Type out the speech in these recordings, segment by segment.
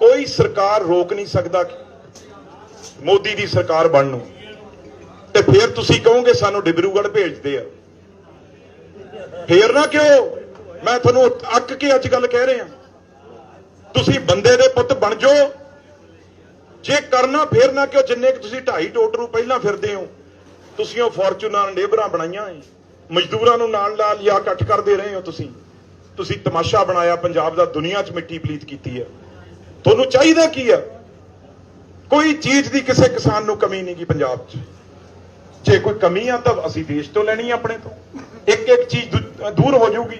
ਕੋਈ ਸਰਕਾਰ ਰੋਕ ਨਹੀਂ ਸਕਦਾ ਮੋਦੀ ਦੀ ਸਰਕਾਰ ਬਣਨ ਨੂੰ। ਤੇ ਫਿਰ ਤੁਸੀਂ ਕਹੋਗੇ ਸਾਨੂੰ ਡਿਬਰੂਗੜ ਭੇਜਦੇ ਆ। ਫੇਰ ਨਾ ਕਿਉਂ? ਮੈਂ ਤੁਹਾਨੂੰ ਅੱਕ ਕੇ ਅੱਜ ਗੱਲ ਕਹਿ ਰਿਹਾ। ਤੁਸੀਂ ਬੰਦੇ ਦੇ ਪੁੱਤ ਬਣ ਜਾਓ। ਜੇ ਕਰਨਾ ਫੇਰ ਨਾ ਕਿਉਂ? ਜਿੰਨੇ ਕਿ ਤੁਸੀਂ ਢਾਈ ਟੋਟ ਨੂੰ ਪਹਿਲਾਂ ਫਿਰਦੇ ਹੋ, ਤੁਸੀਂ ਉਹ ਫੋਰਚੂਨਰ ਲੇਬਰਾਂ ਬਣਾਈਆਂ ਏ। ਮਜ਼ਦੂਰਾਂ ਨੂੰ ਨਾਲ ਨਾਲ ਲਿਆ ਇਕੱਠ ਕਰਦੇ ਰਹੇ ਹੋ ਤੁਸੀਂ। ਤੁਸੀਂ ਤਮਾਸ਼ਾ ਬਣਾਇਆ, ਪੰਜਾਬ ਦਾ ਦੁਨੀਆ 'ਚ ਮਿੱਟੀ ਪਲੀਤ ਕੀਤੀ ਹੈ। ਤੁਹਾਨੂੰ ਚਾਹੀਦਾ ਕੀ ਆ? ਕੋਈ ਚੀਜ਼ ਦੀ ਕਿਸੇ ਕਿਸਾਨ ਨੂੰ ਕਮੀ ਨਹੀਂ ਗਈ ਪੰਜਾਬ 'ਚ। ਜੇ ਕੋਈ ਕਮੀ ਆ ਤਾਂ ਅਸੀਂ ਦੇਸ਼ ਤੋਂ ਲੈਣੀ ਆ ਆਪਣੇ ਤੋਂ। ਇੱਕ ਇੱਕ ਚੀਜ਼ ਦੂ- ਦੂਰ ਹੋ ਜਾਊਗੀ।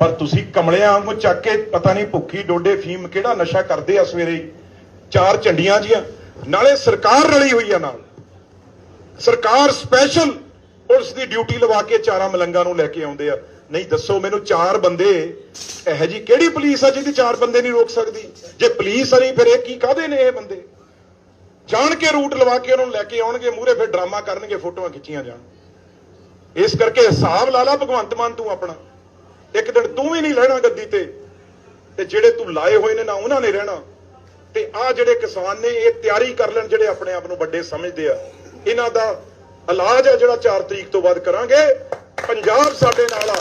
ਪਰ ਤੁਸੀਂ ਕਮਲਿਆਂ ਵਾਂਗੂ ਚੱਕ ਕੇ ਪਤਾ ਨਹੀਂ ਭੁੱਖੀ ਡੋਡੇ ਫੀਮ ਕਿਹੜਾ ਨਸ਼ਾ ਕਰਦੇ ਆ ਸਵੇਰੇ ਚਾਰ ਝੰਡੀਆਂ ਜੀਆਂ। ਨਾਲੇ ਸਰਕਾਰ ਰਲੀ ਹੋਈ ਆ ਨਾਲ। ਸਰਕਾਰ ਸਪੈਸ਼ਲ ਪੁਲਿਸ ਦੀ ਡਿਊਟੀ ਲਵਾ ਕੇ ਚਾਰਾਂ ਮਲੰਗਾਂ ਨੂੰ ਲੈ ਕੇ ਆਉਂਦੇ ਆ। ਨਹੀਂ, ਦੱਸੋ ਮੈਨੂੰ ਚਾਰ ਬੰਦੇ, ਇਹੋ ਜੀ ਕਿਹੜੀ ਪੁਲਿਸ ਆ ਜਿਹਦੀ ਚਾਰ ਬੰਦੇ ਨਹੀਂ ਰੋਕ ਸਕਦੀ? ਜੇ ਪੁਲਿਸ ਆ ਨਹੀਂ ਫਿਰ ਇਹ ਕੀ ਕਾਹਦੇ ਨੇ ਇਹ ਬੰਦੇ? ਜਾਣ ਕੇ ਰੂਟ ਲਵਾ ਕੇ ਉਹਨਾਂ ਨੂੰ ਲੈ ਕੇ ਆਉਣਗੇ, ਮੂਹਰੇ ਫਿਰ ਡਰਾਮਾ ਕਰਨਗੇ, ਫੋਟੋਆਂ ਖਿੱਚੀਆਂ ਜਾਣ। ਇਸ ਕਰਕੇ ਹਿਸਾਬ ਲਾ ਲਾ ਭਗਵੰਤ ਮਾਨ ਤੂੰ ਆਪਣਾ। ਇੱਕ ਦਿਨ ਤੂੰ ਵੀ ਨਹੀਂ ਲੈਣਾ ਗੱਦੀ ਤੇ। ਤੇ ਜਿਹੜੇ ਤੂੰ ਲਾਏ ਹੋਏ ਨੇ ਨਾ ਉਹਨਾਂ ਨੇ ਰਹਿਣਾ। ਤੇ ਆ ਜਿਹੜੇ ਕਿਸਾਨ ਨੇ, ਇਹ ਤਿਆਰੀ ਕਰ ਲੈਣ ਜਿਹੜੇ ਆਪਣੇ ਆਪ ਨੂੰ ਵੱਡੇ ਸਮਝਦੇ ਆ। ਇਹਨਾਂ ਦਾ ਇਲਾਜ ਹੈ ਜਿਹੜਾ 4 ਤਰੀਕ ਤੋਂ ਬਾਅਦ ਕਰਾਂਗੇ। ਪੰਜਾਬ ਸਾਡੇ ਨਾਲ ਆ।